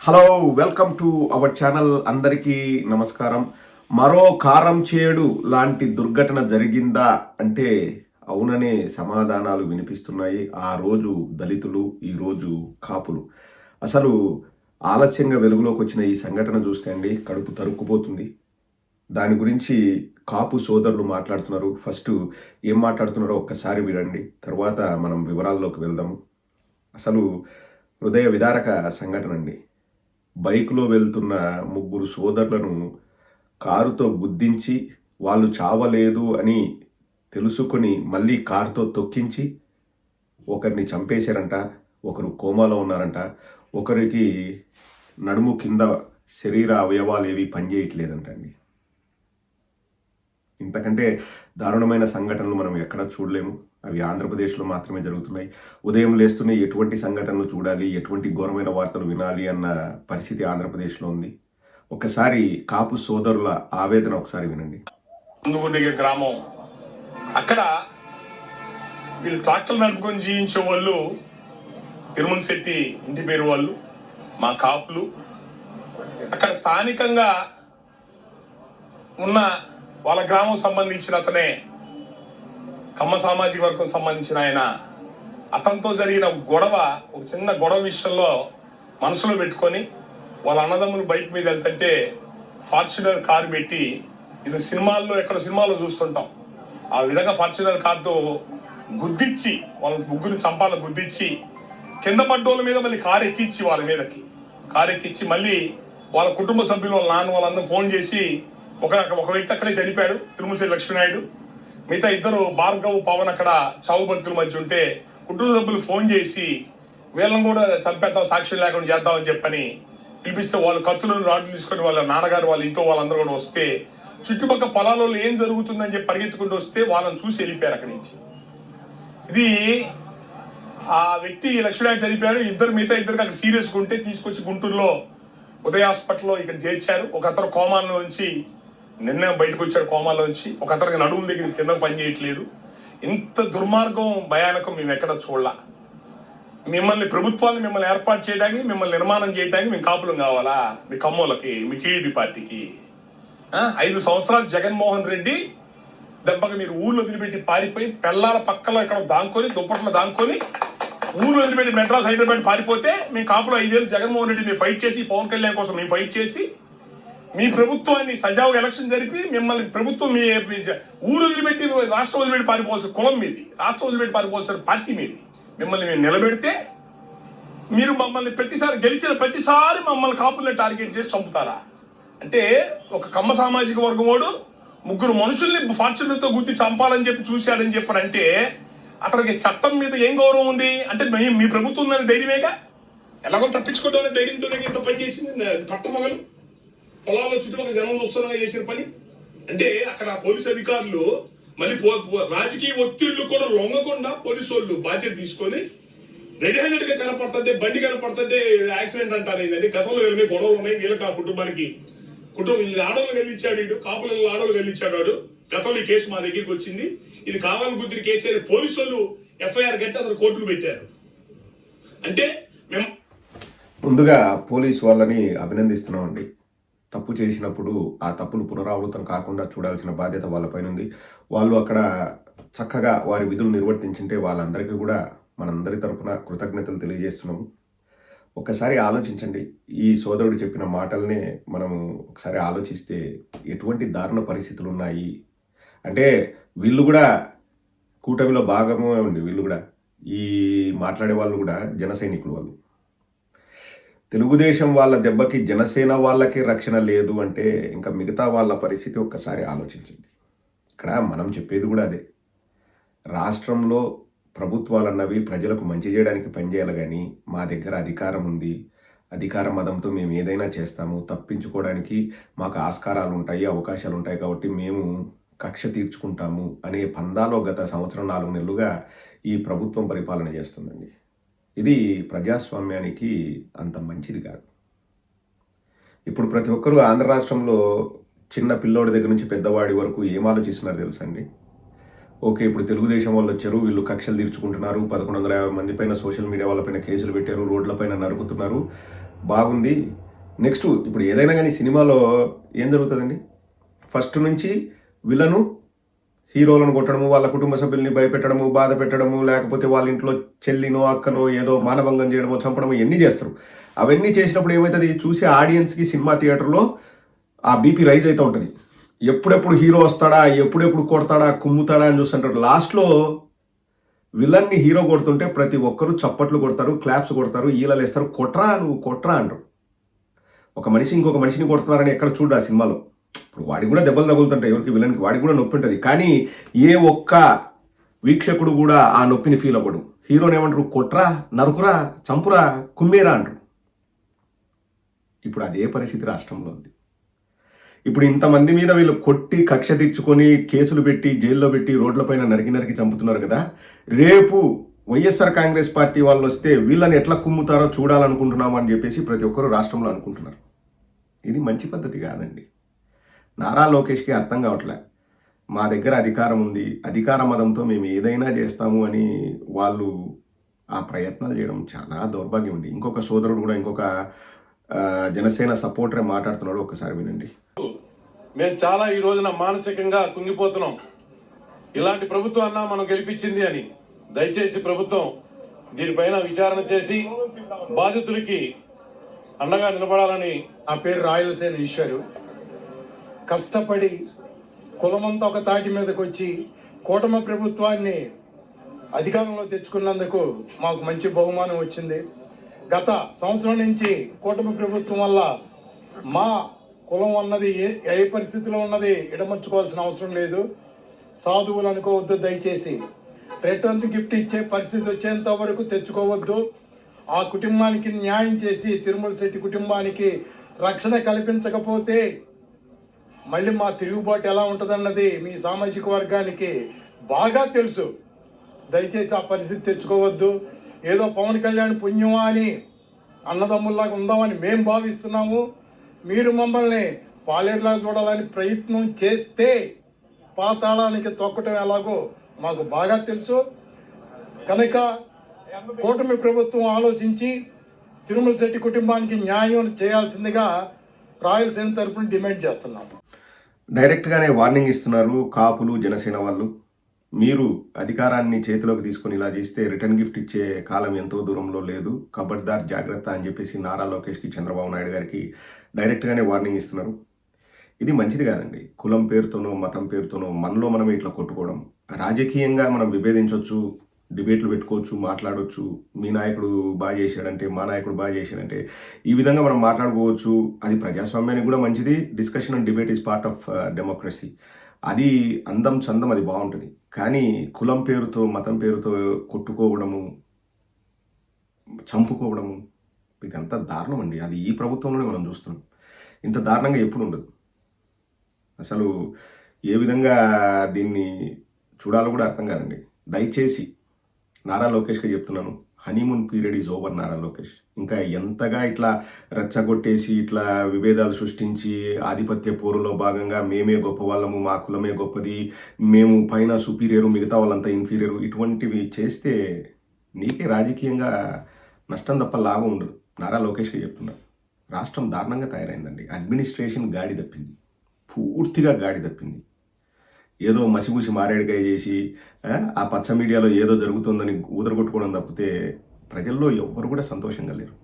Hello welcome to our channel అందరికీ నమస్కారం. మరో కారం చేడు లాంటి దుర్ఘటన జరిగిందా అంటే అవుననే సమాధానాలు వినిపిస్తున్నాయి. ఆ రోజు దళితులు ఈరోజు కాపులు. అసలు ఆలస్యంగా వెలుగులోకి వచ్చిన ఈ సంఘటన చూస్తే అండి కడుపు తరుక్కుపోతుంది. దాని గురించి కాపు సోదరులు మాట్లాడుతున్నారు. ఫస్ట్ ఏం మాట్లాడుతున్నారో ఒక్కసారి వినండి. తర్వాత మనం వివరాల్లోకి వెళ్దాము. అసలు హృదయ విదారక సంఘటన అండి. బైక్లో వెళ్తున్న ముగ్గురు సోదరులను కారుతో గుద్దించి వాళ్ళు చావలేదు అని తెలుసుకొని మళ్ళీ కారుతో తొక్కించి ఒకరిని చంపేశారంట ఒకరు కోమాలో ఉన్నారంట ఒకరికి నడుము కింద శరీర అవయవాలు ఏవి పనిచేయట్లేదంటండి. ఇంతకంటే దారుణమైన సంఘటనలు మనం ఎక్కడ చూడలేము. అవి ఆంధ్రప్రదేశ్లో మాత్రమే జరుగుతున్నాయి. ఉదయం లేస్తూనే ఎటువంటి సంఘటనలు చూడాలి ఎటువంటి ఘోరమైన వార్తలు వినాలి అన్న పరిస్థితి ఆంధ్రప్రదేశ్లో ఉంది. ఒకసారి కాపు సోదరుల ఆవేదన ఒకసారి వినండి. ముందుకు దిగే గ్రామం. అక్కడ వీళ్ళు ట్రాక్టర్లు నడుపుకొని జీవించే వాళ్ళు తిరుమల శెట్టి ఇంటి పేరు వాళ్ళు మా కాపులు. అక్కడ స్థానికంగా ఉన్న వాళ్ళ గ్రామం సంబంధించిన అతనే కమ్మ సామాజిక వర్గం సంబంధించిన ఆయన. అతనితో జరిగిన గొడవ ఒక చిన్న గొడవ విషయంలో మనసులో పెట్టుకొని వాళ్ళ అన్నదమ్ములు బైక్ మీద వెళ్తుంటే ఫార్చునర్ కారు పెట్టి ఇది సినిమాల్లో ఎక్కడ సినిమాల్లో చూస్తుంటాం. ఆ విధంగా ఫార్చునర్ కార్తో గుద్దిచ్చి వాళ్ళ ముగ్గురిని చంపాల గుద్దిచ్చి కింద పడ్డోళ్ళ మీద మళ్ళీ కారు ఎక్కించి వాళ్ళ మీదకి. కారు ఎక్కించి మళ్ళీ వాళ్ళ కుటుంబ సభ్యులు వాళ్ళ నాన్న వాళ్ళందరూ ఫోన్ చేసి ఒక ఒక వ్యక్తి అక్కడే చనిపోయాడు. తిరుమలశ్రీ లక్ష్మీనాయుడు. మిగతా ఇద్దరు భార్గవ్ పవన్ అక్కడ చావు బతుకుల మధ్య ఉంటే కుటుంబ సభ్యులు ఫోన్ చేసి వీళ్ళని కూడా చంపేద్దాం సాక్ష్యం లేకుండా చేద్దామని చెప్పని పిలిపిస్తే వాళ్ళు కత్తులను రాడ్లు తీసుకొని వాళ్ళ నాన్నగారు వాళ్ళ ఇంట్లో వాళ్ళందరూ కూడా వస్తే చుట్టుపక్కల పొలాలలో ఏం జరుగుతుందని చెప్పి పరిగెత్తుకుంటూ వస్తే వాళ్ళని చూసి వెళ్ళిపోయారు అక్కడి నుంచి. ఇది ఆ వ్యక్తి లక్ష్మీనాయుడు చనిపోయాడు. ఇద్దరు మిగతా ఇద్దరికి అక్కడ సీరియస్గా ఉంటే తీసుకొచ్చి గుంటూరులో ఉదయ హాస్పిటల్లో ఇక్కడ చేర్చారు. ఒక అతను కోమాల నుంచి నిన్న బయటకు వచ్చాడు కోమాలోంచి ఒక అతనికి నడుముల దగ్గర కింద పని చేయట్లేదు. ఇంత దుర్మార్గం భయానకం మేము ఎక్కడ చూడలా. మిమ్మల్ని ప్రభుత్వాన్ని మిమ్మల్ని ఏర్పాటు చేయడానికి మిమ్మల్ని నిర్మాణం చేయడానికి మేము కాపులం కావాలా? మీ కమ్మోలకి మీ టీడీపీ పార్టీకి. ఐదు సంవత్సరాలు జగన్మోహన్ రెడ్డి దెబ్బకి మీరు ఊర్లో వదిలిపెట్టి పారిపోయి పెళ్ళాల పక్కలో ఇక్కడ దాంకొని దుప్పట్లో దాంకొని ఊళ్ళు వదిలిపెట్టి మెడ్రాస్ హైదరాబాద్ పారిపోతే మేము కాపులో ఐదేళ్ళు జగన్మోహన్ రెడ్డి మేము ఫైట్ చేసి పవన్ కళ్యాణ్ కోసం మేము ఫైట్ చేసి మీ ప్రభుత్వాన్ని సజావుగా ఎలక్షన్ జరిపి మిమ్మల్ని ప్రభుత్వం మీ ఊరు వదిలిపెట్టి రాష్ట్రం వదిలిపెట్టి పారిపోవాల్సిన కులం మీది రాష్ట్రం వదిలిపెట్టి పారిపోవాల్సిన పార్టీ మీది. మిమ్మల్ని మేము నిలబెడితే మీరు మమ్మల్ని ప్రతిసారి గెలిచిన ప్రతిసారి మమ్మల్ని కాపుల్ని టార్గెట్ చేసి చంపుతారా? అంటే ఒక కమ్మ సామాజిక వర్గం వాడు ముగ్గురు మనుషుల్ని ఫార్చునర్తో గుర్తి చంపాలని చెప్పి చూశాడని చెప్పారంటే అతనికి చట్టం మీద ఏం గౌరవం ఉంది? అంటే మీ మీ ప్రభుత్వం ఉందని ధైర్యమేగా? ఎలాగో తప్పించుకోవడం ధైర్యంతోనే ఇంత పని చేసింది పట్టమగలు పొలాల్లో చుట్టుపక్కల జనం వస్తున్నా చేసిన పని? అంటే అక్కడ పోలీస్ అధికారులు మళ్ళీ రాజకీయ ఒత్తిళ్ళు కూడా లొంగకుండా పోలీసు వాళ్ళు బాధ్యత తీసుకొని రెడీ హ్యాండెడ్గా కనపడుతుంటే బండి కనపడుతుంటే యాక్సిడెంట్ అంటారు ఏంటంటే గతంలో వెళ్ళి గొడవలు ఉన్నాయి వీళ్ళకి ఆ కుటుంబానికి. కుటుంబం వీళ్ళు ఆడవాళ్ళు వెళ్ళిచ్చాడు ఇటు కాపులు ఆడవాళ్ళు వెళ్ళిచ్చాడు వాడు. గతంలో కేసు మా దగ్గరికి వచ్చింది. ఇది కావాలని గుర్తిని కేసు అని పోలీసు వాళ్ళు ఎఫ్ఐఆర్ కట్టి అతను కోర్టుకు పెట్టారు. అంటే మేము ముందుగా పోలీస్ వాళ్ళని అభినందిస్తున్నామండి. తప్పు చేసినప్పుడు ఆ తప్పులు పునరావృతం కాకుండా చూడాల్సిన బాధ్యత వాళ్ళపైన ఉంది వాళ్ళు అక్కడ చక్కగా వారి విధులు నిర్వర్తించింటే వాళ్ళందరికీ కూడా మనందరి తరపున కృతజ్ఞతలు తెలియజేస్తున్నాము. ఒకసారి ఆలోచించండి. ఈ సోదరుడు చెప్పిన మాటలనే మనము ఒకసారి ఆలోచిస్తే ఎటువంటి దారుణ పరిస్థితులు ఉన్నాయి? అంటే వీళ్ళు కూడా కూటమిలో భాగమే ఉంది వీళ్ళు కూడా ఈ మాట్లాడే వాళ్ళు కూడా జన సైనికులు వాళ్ళు. తెలుగుదేశం వాళ్ళ దెబ్బకి జనసేన వాళ్ళకి రక్షణ లేదు అంటే ఇంకా మిగతా వాళ్ళ పరిస్థితి ఒక్కసారి ఆలోచించండి. ఇక్కడ మనం చెప్పేది కూడా అదే. రాష్ట్రంలో ప్రభుత్వాలు అన్నవి ప్రజలకు మంచి చేయడానికి పనిచేయాలి కానీ మా దగ్గర అధికారం ఉంది. అధికార మదంతో మేము ఏదైనా చేస్తాము. తప్పించుకోవడానికి మాకు ఆస్కారాలు ఉంటాయి అవకాశాలు ఉంటాయి కాబట్టి మేము కక్ష తీర్చుకుంటాము అనే పందాలో గత సంవత్సరం నాలుగు నెలలుగా ఈ ప్రభుత్వం పరిపాలన చేస్తుందండి. ఇది ప్రజాస్వామ్యానికి అంత మంచిది కాదు. ఇప్పుడు ప్రతి ఒక్కరూ ఆంధ్ర రాష్ట్రంలో చిన్న పిల్లోడి దగ్గర నుంచి పెద్దవాడి వరకు ఏం ఆలోచిస్తున్నారు తెలుసండి ఓకే ఇప్పుడు తెలుగుదేశం వాళ్ళు వచ్చారు వీళ్ళు కక్షలు తీర్చుకుంటున్నారు పదకొండు వందల యాభై మంది పైన సోషల్ మీడియా వాళ్ళపైన కేసులు పెట్టారు రోడ్లపైన నరుకుతున్నారు బాగుంది. నెక్స్ట్ ఇప్పుడు ఏదైనా కానీ సినిమాలో ఏం జరుగుతుందండి? ఫస్ట్ నుంచి విలను హీరోలను కొట్టడము వాళ్ళ కుటుంబ సభ్యుల్ని భయపెట్టడము బాధ పెట్టడము లేకపోతే వాళ్ళ ఇంట్లో చెల్లినో అక్కనో ఏదో మానభంగం చేయడమో చంపడమో ఎన్ని చేస్తారు. అవన్నీ చేసినప్పుడు ఏమవుతుంది? చూసే ఆడియన్స్కి సినిమా థియేటర్లో ఆ బీపీ రైజ్ అవుతూ ఉంటుంది. ఎప్పుడెప్పుడు హీరో వస్తాడా ఎప్పుడెప్పుడు కొడతాడా కుమ్ముతాడా అని చూస్తుంటారు. లాస్ట్లో విలన్ని హీరో కొడుతుంటే ప్రతి ఒక్కరూ చప్పట్లు కొడతారు క్లాప్స్ కొడతారు ఈలలు వేస్తారు కొట్రా నువ్వు కొట్రా అంటారు. ఒక మనిషి ఇంకొక మనిషిని కొడుతున్నారని ఎక్కడ చూడరా ఆ సినిమాలో? వాడికి కూడా దెబ్బలు తగులుతుంటాయి. ఎవరికి విలన్కి వాడికి కూడా నొప్పి ఉంటుంది. కానీ ఏ ఒక్క వీక్షకుడు కూడా ఆ నొప్పిని ఫీల్ అవ్వడు. హీరోని ఏమంటారు? కొట్రా నరుకురా చంపురా కుమ్మేరా అంటారు. ఇప్పుడు అదే పరిస్థితి రాష్ట్రంలో ఉంది. ఇప్పుడు ఇంతమంది మీద వీళ్ళు కొట్టి కక్ష తెచ్చుకొని కేసులు పెట్టి జైల్లో పెట్టి రోడ్లపైన నరికి నరికి చంపుతున్నారు కదా. రేపు వైఎస్ఆర్ కాంగ్రెస్ పార్టీ వాళ్ళు వస్తే వీళ్ళని ఎట్లా కుమ్ముతారో చూడాలనుకుంటున్నాం అని చెప్పేసి ప్రతి ఒక్కరు రాష్ట్రంలో అనుకుంటున్నారు. ఇది మంచి పద్ధతి కాదండి. నారా లోకేష్కి అర్థం కావట్లే. మా దగ్గర అధికారం ఉంది. అధికార మదంతో మేము ఏదైనా చేస్తాము అని వాళ్ళు ఆ ప్రయత్నాలు చేయడం చాలా దౌర్భాగ్యం అండి. ఇంకొక సోదరుడు కూడా ఇంకొక ఆ, జనసేన సపోర్టరే మాట్లాడుతున్నాడు. ఒకసారి వినండి. మేము చాలా ఈ రోజున మానసికంగా కుంగిపోతున్నాం. ఇలాంటి ప్రభుత్వాన్న మనం గెలిపించింది అని. దయచేసి ప్రభుత్వం దీనిపైన విచారణ చేసి బాధితులకి అండగా నిలబడాలని నా పేరు రాయలసేన ఈశ్వరు. కష్టపడి కులమంతా ఒక తాటి మీదకి వచ్చి కూటమి ప్రభుత్వాన్ని అధికారంలో తెచ్చుకున్నందుకు మాకు మంచి బహుమానం వచ్చింది. గత సంవత్సరం నుంచి కూటమి ప్రభుత్వం వల్ల మా కులం అన్నది ఏ ఏ పరిస్థితిలో ఉన్నది ఇడమర్చుకోవాల్సిన అవసరం లేదు. సాధువులు అనుకోవద్దు దయచేసి. రిటర్న్ గిఫ్ట్ ఇచ్చే పరిస్థితి వచ్చేంత వరకు తెచ్చుకోవద్దు. ఆ కుటుంబానికి న్యాయం చేసి తిరుమల శెట్టి కుటుంబానికి రక్షణ కల్పించకపోతే మళ్ళీ మా తిరుగుబాటు ఎలా ఉంటుందన్నది మీ సామాజిక వర్గానికి బాగా తెలుసు. దయచేసి ఆ పరిస్థితి తెచ్చుకోవద్దు. ఏదో పవన్ కళ్యాణ్ పుణ్యమా అని అన్నదమ్ముల్లాగా ఉందామని మేము భావిస్తున్నాము. మీరు మమ్మల్ని పాలేరులా చూడాలని ప్రయత్నం చేస్తే పాతాళానికి తొక్కటం ఎలాగో మాకు బాగా తెలుసు. కనుక కూటమి ప్రభుత్వం ఆలోచించి తిరుమల శెట్టి కుటుంబానికి న్యాయం చేయాల్సిందిగా రాయలసీమ తరపున డిమాండ్ చేస్తున్నాము. డైరెక్ట్గానే వార్నింగ్ ఇస్తున్నారు కాపులు జనసేన వాళ్ళు. మీరు అధికారాన్ని చేతిలోకి తీసుకొని ఇలా చేస్తే రిటర్న్ గిఫ్ట్ ఇచ్చే కాలం ఎంతో దూరంలో లేదు. కబడ్దార్ జాగ్రత్త అని చెప్పేసి నారా లోకేష్కి చంద్రబాబు నాయుడు గారికి డైరెక్ట్గానే వార్నింగ్ ఇస్తున్నారు. ఇది మంచిది కాదండి. కులం పేరుతోనో మతం పేరుతోనో మనలో మనం ఇట్లా కొట్టుకోవడం. రాజకీయంగా మనం విభేదించవచ్చు డిబేట్లు పెట్టుకోవచ్చు మాట్లాడవచ్చు మీ నాయకుడు బాగా చేశాడంటే మా నాయకుడు బాగా చేశాడంటే ఈ విధంగా మనం మాట్లాడుకోవచ్చు. అది ప్రజాస్వామ్యానికి కూడా మంచిది. Discussion and debate is part of democracy అది అందం చందం అది బాగుంటుంది. కానీ కులం పేరుతో మతం పేరుతో కొట్టుకోవడము చంపుకోవడము ఇదంతా దారుణం అండి. అది ఈ ప్రభుత్వంలోనే మనం చూస్తున్నాం. ఇంత దారుణంగా ఎప్పుడు ఉండదు. అసలు ఏ విధంగా దీన్ని చూడాలో కూడా అర్థం కాదండి. దయచేసి నారా లోకేష్కి చెప్తున్నాను. Honeymoon period is over Nara Lokesh. ఇంకా ఎంతగా ఇట్లా రెచ్చగొట్టేసి ఇట్లా విభేదాలు సృష్టించి ఆధిపత్య పోరులో భాగంగా మేమే గొప్ప వాళ్ళము మా కులమే గొప్పది మేము పైన సుపీరియరు మిగతా వాళ్ళంతా ఇన్ఫీరియరు ఇటువంటివి చేస్తే నీకే రాజకీయంగా నష్టం తప్ప లాభం ఉండదు. నారా లోకేష్కి చెప్తున్నారు రాష్ట్రం దారుణంగా తయారైందండి. అడ్మినిస్ట్రేషన్ గాడి తప్పింది. పూర్తిగా గాడి తప్పింది. ఏదో మసిగూసి మారేడుకాయ చేసి ఆ, ఆ పచ్చ మీడియాలో ఏదో జరుగుతుందని ఊదరగొట్టుకోవడం తప్పితే ప్రజల్లో ఎవ్వరు కూడా సంతోషంగా లేరు.